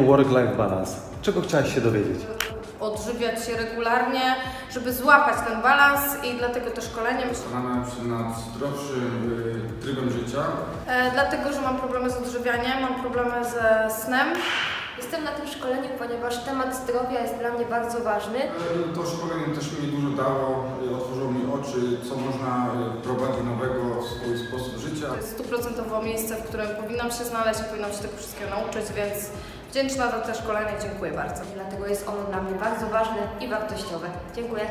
work-life balance? Czego chciałaś się dowiedzieć? Odżywiać się regularnie, żeby złapać ten balans i dlatego to szkolenie. Staramy się nad zdrowszym y, trybem życia. E, dlatego, że mam problemy z odżywianiem, mam problemy ze snem. Jestem na tym szkoleniu, ponieważ temat zdrowia jest dla mnie bardzo ważny. Y, To szkolenie też mi dużo dało, y, otworzyło mi oczy, co można y, wprowadzić nowego w swój sposób stuprocentowo miejsce, w którym powinnam się znaleźć i powinnam się tego wszystkiego nauczyć, więc wdzięczna za to szkolenie, dziękuję bardzo. Dlatego jest ono dla mnie bardzo ważne i wartościowe. Dziękuję.